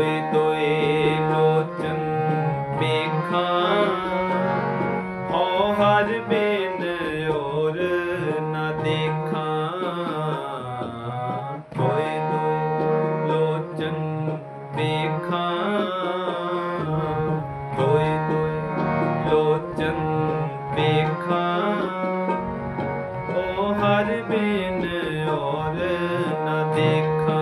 ਤੋਏ ਤੋਏ ਲੋਚਨ ਵੇਖਾਂ। ਹੋ ਹਰ ਬੇਨ ਔਰ ਨਾ ਦੇਖਾਂ। ਤੋਏ ਤੋਏ ਲੋਚਨ ਵੇਖਾਂ। ਤੋਏ ਤੋਏ ਲੋਚਨ ਵੇਖਾਂ। ਓ ਹਰ ਬੇਨ ਔਰ ਨਾ ਦੇਖਾਂ।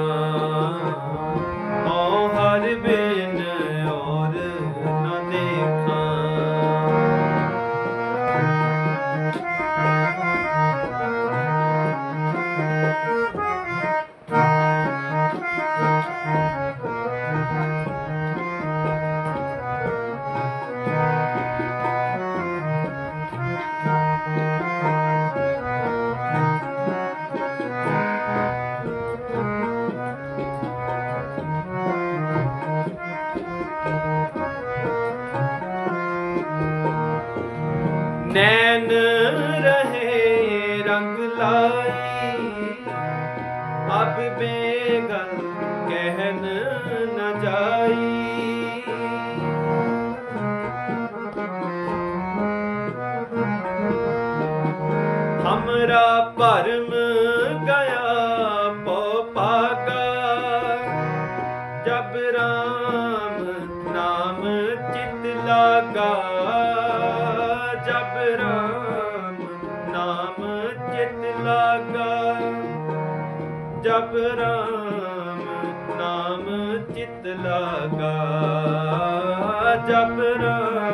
ਬੇਗਲ ਕਹਿਨ ਨ ਜਾਈ। ਹਮਰਾ ਭਰਮ ਗਿਆ ਪੋ ਪਾਗਾ, ਜਬ ਰਾਮ ਨਾਮ ਚਿਤ ਲਾਗਾ, ਜਬ ਰਾਮ ਨਾਮ ਚਿਤ ਲਾਗਾ, ਜਬ ਰਾਮ ਲਾਗਾ ਜਬ ਰਾਮ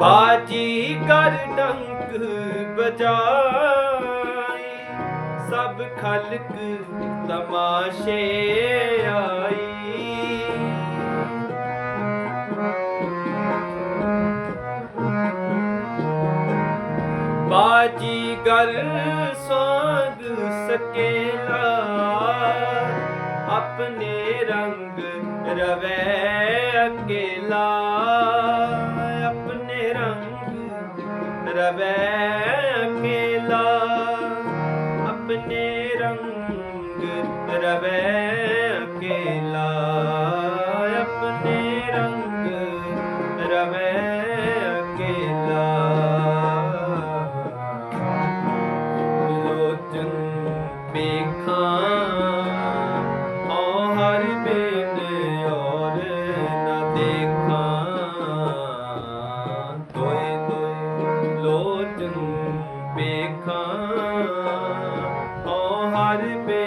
ਬਾਜੀ ਕਰ ਡੰਕ ਬਜਾਈ ਸਭ ਖਲਕ ਤਮਾਸ਼ੇ ਆਈ। ਬਾਜੀ ਗਰ ਸੋਗ ਸਕੇਲਾ ਆਪਣੇ ਰੰਗ ਰਵੇ ਅਕੇਲਾ। ਆਪਣੇ ਰੰਗ ਰਵੇ ਓ ਹਰ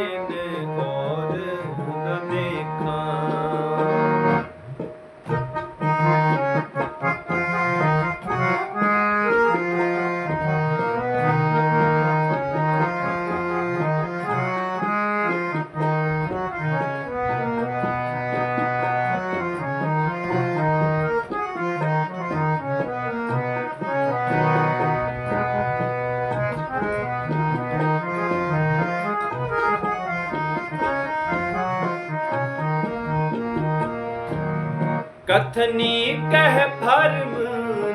ਕਥਨੀ ਕਹਿ ਭਰਮ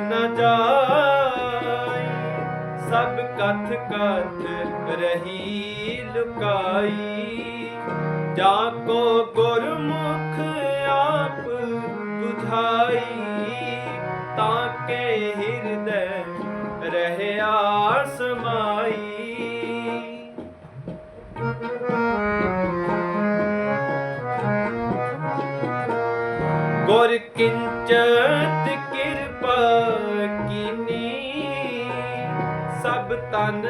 ਨ ਜਾਈ ਸਭ ਕਥ ਕਥ ਰਹੀ ਲੁਕਾਈ ਜਾ ਕੋ ਗੁਰਮੁਖ ਆਪ 부ਝਾਈ ਤਾਂ ਕੇ ਹਿਰਦੈ ਰਹਿਆ ਸਮਾਈ ਗੁਰ ਕਿੰਚਤ ਕਿਰਪਾ ਕੀਨੀ, ਸਭ ਤਨ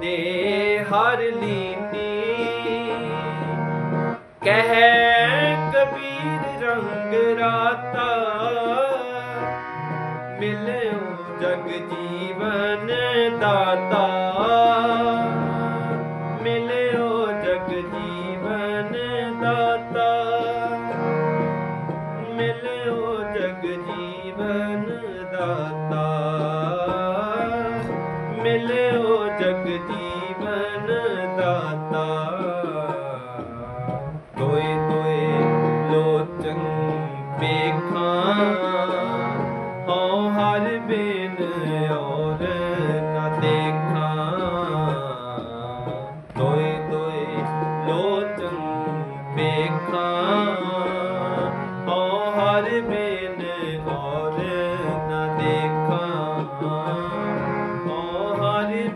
ਦੇ ਹਰ ਲੀਨੀ। ਕਹਿ ਕਬੀਰ ਰੰਗ ਰਾਤਾ ਮਿਲਿਓ ਜਗ ਜੀਵਨ ਦਾਤਾ। ਮਿਲਿਓ ਜਗ ਜੀਵਨ ਦਾਤਾ।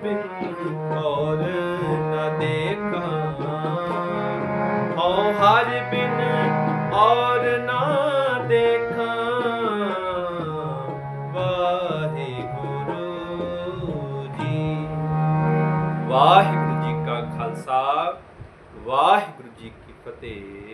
ਹਰ ਬਿਨ ਔਰ ਨਾ ਦੇਖਾਂ। ਹਉ ਹਰ ਬਿਨ ਔਰ ਨਾ ਦੇਖਾਂ। ਵਾਹਿਗੁਰੂ ਜੀ। ਵਾਹਿਗੁਰੂ ਜੀ ਕਾ ਖਾਲਸਾ, ਵਾਹਿਗੁਰੂ ਜੀ ਕੀ ਫਤਿਹ।